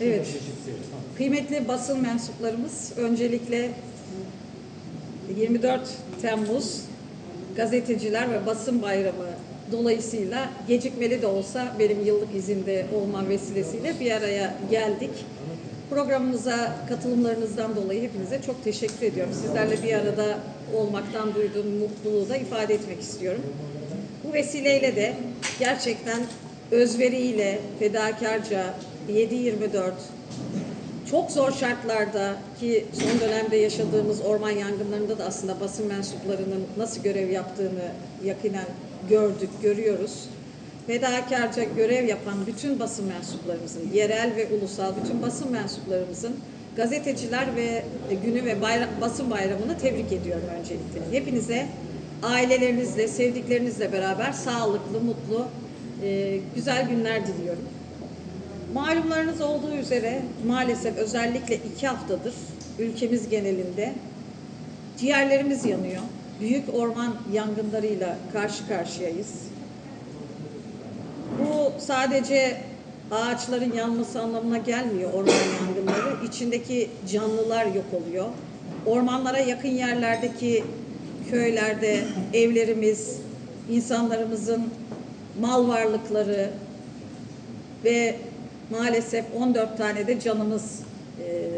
Evet. Kıymetli basın mensuplarımız, öncelikle 24 Temmuz Gazeteciler ve Basın Bayramı dolayısıyla gecikmeli de olsa benim yıllık izinde olmam vesilesiyle bir araya geldik. Programımıza katılımlarınızdan dolayı hepinize çok teşekkür ediyorum. Sizlerle bir arada olmaktan duyduğum mutluluğu da ifade etmek istiyorum. Bu vesileyle de gerçekten özveriyle, fedakarca 7-24 çok zor şartlarda ki son dönemde yaşadığımız orman yangınlarında da aslında basın mensuplarının nasıl görev yaptığını yakinen gördük, görüyoruz. Fedakarca görev yapan bütün basın mensuplarımızın, yerel ve ulusal bütün basın mensuplarımızın gazeteciler ve günü ve bayram, basın bayramını tebrik ediyorum öncelikle. Hepinize ailelerinizle, sevdiklerinizle beraber sağlıklı, mutlu, e, güzel günler diliyorum. Malumlarınız olduğu üzere maalesef özellikle iki haftadır ülkemiz genelinde ciğerlerimiz yanıyor. Büyük orman yangınlarıyla karşı karşıyayız. Bu sadece ağaçların yanması anlamına gelmiyor orman yangınları. İçindeki canlılar yok oluyor. Ormanlara yakın yerlerdeki köylerde evlerimiz, insanlarımızın mal varlıkları ve maalesef 14 tane de canımız e,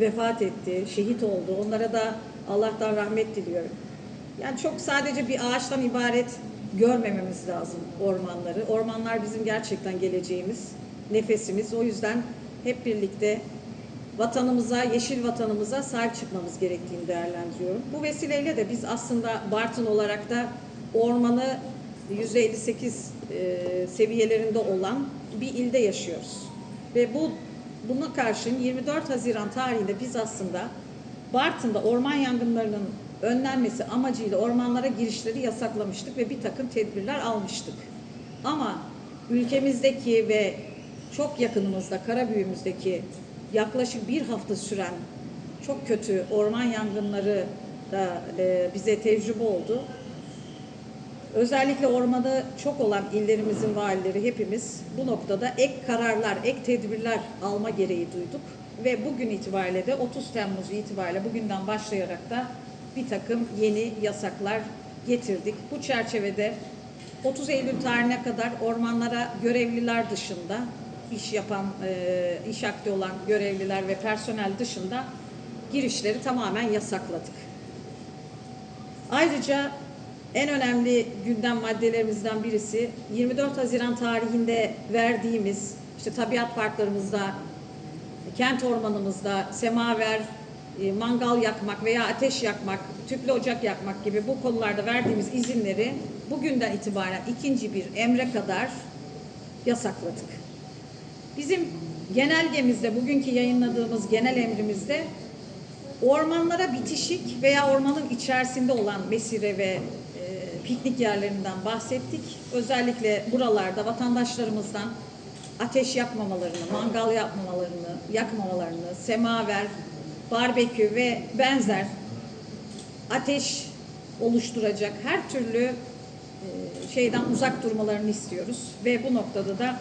vefat etti, şehit oldu. Onlara da Allah'tan rahmet diliyorum. Yani çok sadece bir ağaçtan ibaret görmememiz lazım ormanları. Ormanlar bizim gerçekten geleceğimiz, nefesimiz. O yüzden hep birlikte vatanımıza, yeşil vatanımıza sahip çıkmamız gerektiğini değerlendiriyorum. Bu vesileyle de biz aslında Bartın olarak da ormanı %58 e, seviyelerinde olan bir ilde yaşıyoruz. Ve bu buna karşın 24 Haziran tarihinde biz aslında Bartın'da orman yangınlarının önlenmesi amacıyla ormanlara girişleri yasaklamıştık ve bir takım tedbirler almıştık. Ama ülkemizdeki ve çok yakınımızda, Karabüyümüzdeki yaklaşık bir hafta süren çok kötü orman yangınları da e, bize tecrübe oldu. Özellikle ormanı çok olan illerimizin valileri hepimiz bu noktada ek kararlar, ek tedbirler alma gereği duyduk. Ve bugün itibariyle de 30 Temmuz itibariyle bugünden başlayarak da bir takım yeni yasaklar getirdik. Bu çerçevede 30 Eylül tarihine kadar ormanlara görevliler dışında iş yapan, e, iş akti olan görevliler ve personel dışında girişleri tamamen yasakladık. Ayrıca en önemli gündem maddelerimizden birisi 24 Haziran tarihinde verdiğimiz işte tabiat parklarımızda, kent ormanımızda semaver, e, mangal yakmak veya ateş yakmak, tüplü ocak yakmak gibi bu konularda verdiğimiz izinleri bugünden itibaren ikinci bir emre kadar yasakladık. Bizim genelgemizde, bugünkü yayınladığımız genel emrimizde ormanlara bitişik veya ormanın içerisinde olan mesire ve piknik yerlerinden bahsettik. Özellikle buralarda vatandaşlarımızdan ateş yakmamalarını, mangal yapmamalarını, yakmamalarını, semaver, barbekü ve benzer ateş oluşturacak her türlü şeyden uzak durmalarını istiyoruz. Ve bu noktada da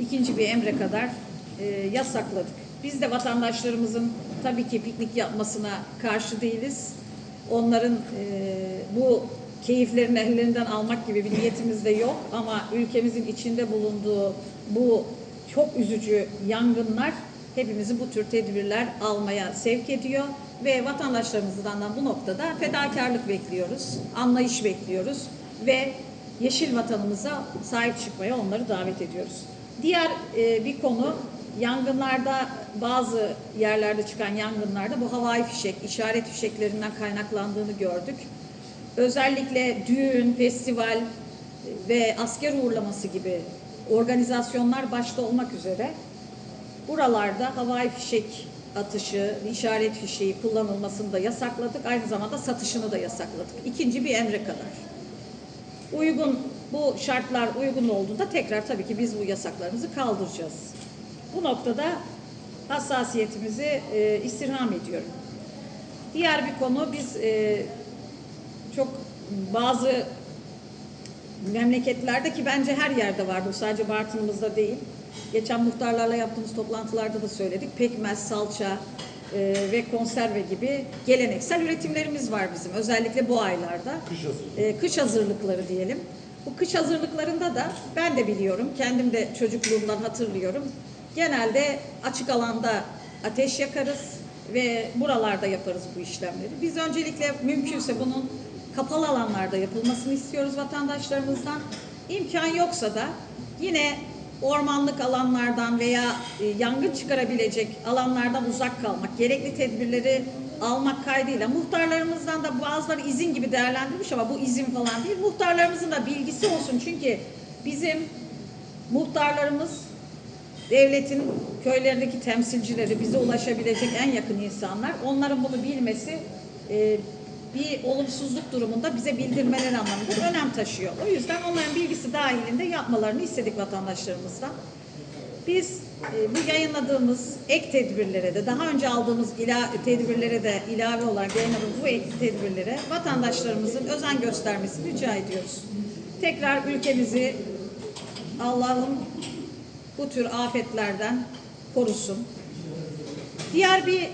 ikinci bir emre kadar yasakladık. Biz de vatandaşlarımızın tabii ki piknik yapmasına karşı değiliz. Onların bu keyiflerini ellerinden almak gibi bir niyetimiz de yok ama ülkemizin içinde bulunduğu bu çok üzücü yangınlar hepimizi bu tür tedbirler almaya sevk ediyor ve vatandaşlarımızdan da bu noktada fedakarlık bekliyoruz, anlayış bekliyoruz ve yeşil vatanımıza sahip çıkmaya onları davet ediyoruz. Diğer e, bir konu yangınlarda bazı yerlerde çıkan yangınlarda bu havai fişek, işaret fişeklerinden kaynaklandığını gördük. Özellikle düğün, festival ve asker uğurlaması gibi organizasyonlar başta olmak üzere buralarda havai fişek atışı, işaret fişeği kullanılmasını da yasakladık. Aynı zamanda satışını da yasakladık. İkinci bir emre kadar. Uygun, bu şartlar uygun olduğunda tekrar tabii ki biz bu yasaklarımızı kaldıracağız. Bu noktada hassasiyetimizi e, istirham ediyorum. Diğer bir konu biz e, çok bazı memleketlerde ki bence her yerde var bu sadece Bartın'ımızda değil. geçen muhtarlarla yaptığımız toplantılarda da söyledik. Pekmez, salça e, ve konserve gibi geleneksel üretimlerimiz var bizim. Özellikle bu aylarda. Kış. E, kış hazırlıkları diyelim. Bu kış hazırlıklarında da ben de biliyorum, kendim de çocukluğumdan hatırlıyorum. Genelde açık alanda ateş yakarız ve buralarda yaparız bu işlemleri. Biz öncelikle mümkünse bunun kapalı alanlarda yapılmasını istiyoruz vatandaşlarımızdan. İmkan yoksa da yine ormanlık alanlardan veya e, yangın çıkarabilecek alanlardan uzak kalmak, gerekli tedbirleri almak kaydıyla muhtarlarımızdan da bazıları izin gibi değerlendirmiş ama bu izin falan değil. Muhtarlarımızın da bilgisi olsun çünkü bizim muhtarlarımız devletin köylerindeki temsilcileri, bize ulaşabilecek en yakın insanlar. Onların bunu bilmesi e, bir olumsuzluk durumunda bize bildirmeleri anlamında önem taşıyor. O yüzden onların bilgisi dahilinde yapmalarını istedik vatandaşlarımızdan. Biz e, bu yayınladığımız ek tedbirlere de daha önce aldığımız ila, tedbirlere de ilave olarak yayınladığımız bu ek tedbirlere vatandaşlarımızın özen göstermesini rica ediyoruz. Tekrar ülkemizi Allah'ım bu tür afetlerden korusun. Diğer bir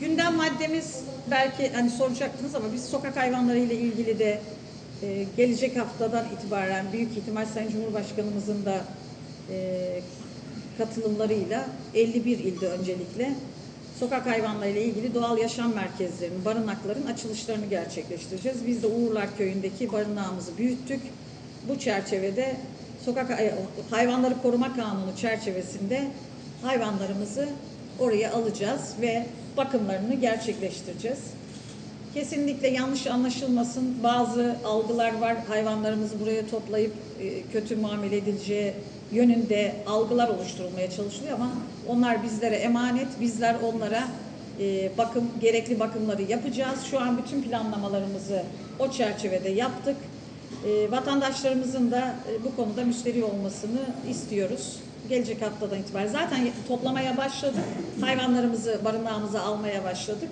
gündem maddemiz belki hani soracaktınız ama biz sokak hayvanları ile ilgili de e, gelecek haftadan itibaren büyük ihtimal Sayın Cumhurbaşkanımızın da e, katılımlarıyla 51 ilde öncelikle sokak hayvanları ile ilgili doğal yaşam merkezlerinin, barınakların açılışlarını gerçekleştireceğiz. Biz de Uğurlar Köyü'ndeki barınağımızı büyüttük. Bu çerçevede sokak hay- hayvanları koruma kanunu çerçevesinde hayvanlarımızı oraya alacağız ve bakımlarını gerçekleştireceğiz. Kesinlikle yanlış anlaşılmasın. Bazı algılar var. Hayvanlarımızı buraya toplayıp e, kötü muamele edileceği yönünde algılar oluşturulmaya çalışılıyor ama onlar bizlere emanet. Bizler onlara e, bakım gerekli bakımları yapacağız. Şu an bütün planlamalarımızı o çerçevede yaptık. E, vatandaşlarımızın da bu konuda müsterih olmasını istiyoruz. Gelecek haftadan itibaren zaten toplamaya başladık. Hayvanlarımızı barınağımıza almaya başladık.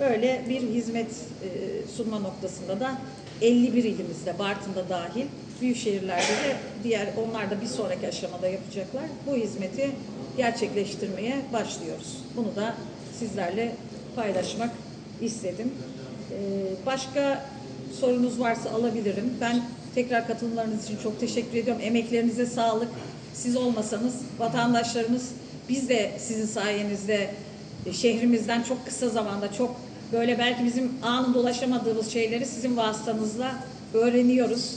Böyle bir hizmet e, sunma noktasında da 51 ilimizde, Bartın'da dahil, büyük şehirlerde de diğer onlar da bir sonraki aşamada yapacaklar. Bu hizmeti gerçekleştirmeye başlıyoruz. Bunu da sizlerle paylaşmak istedim. E, başka sorunuz varsa alabilirim. Ben tekrar katılımlarınız için çok teşekkür ediyorum. Emeklerinize sağlık. Siz olmasanız vatandaşlarımız biz de sizin sayenizde e, şehrimizden çok kısa zamanda çok böyle belki bizim anında ulaşamadığımız şeyleri sizin vasıtanızla öğreniyoruz.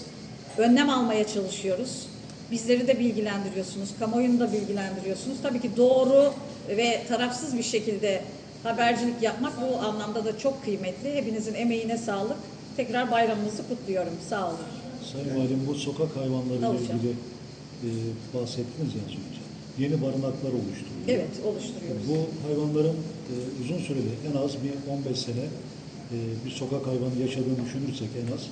Önlem almaya çalışıyoruz. Bizleri de bilgilendiriyorsunuz, kamuoyunu da bilgilendiriyorsunuz. Tabii ki doğru ve tarafsız bir şekilde habercilik yapmak bu anlamda da çok kıymetli. Hepinizin emeğine sağlık. Tekrar bayramınızı kutluyorum. Sağ olun. Sayın Valim bu sokak hayvanlarıyla Alacağım. ilgili e, bahsettiniz ya az önce. Yeni barınaklar oluşturuluyor. Evet, oluşturuyoruz. Bu hayvanların e, uzun süreli en az bir 15 sene e, bir sokak hayvanı yaşadığını düşünürsek en az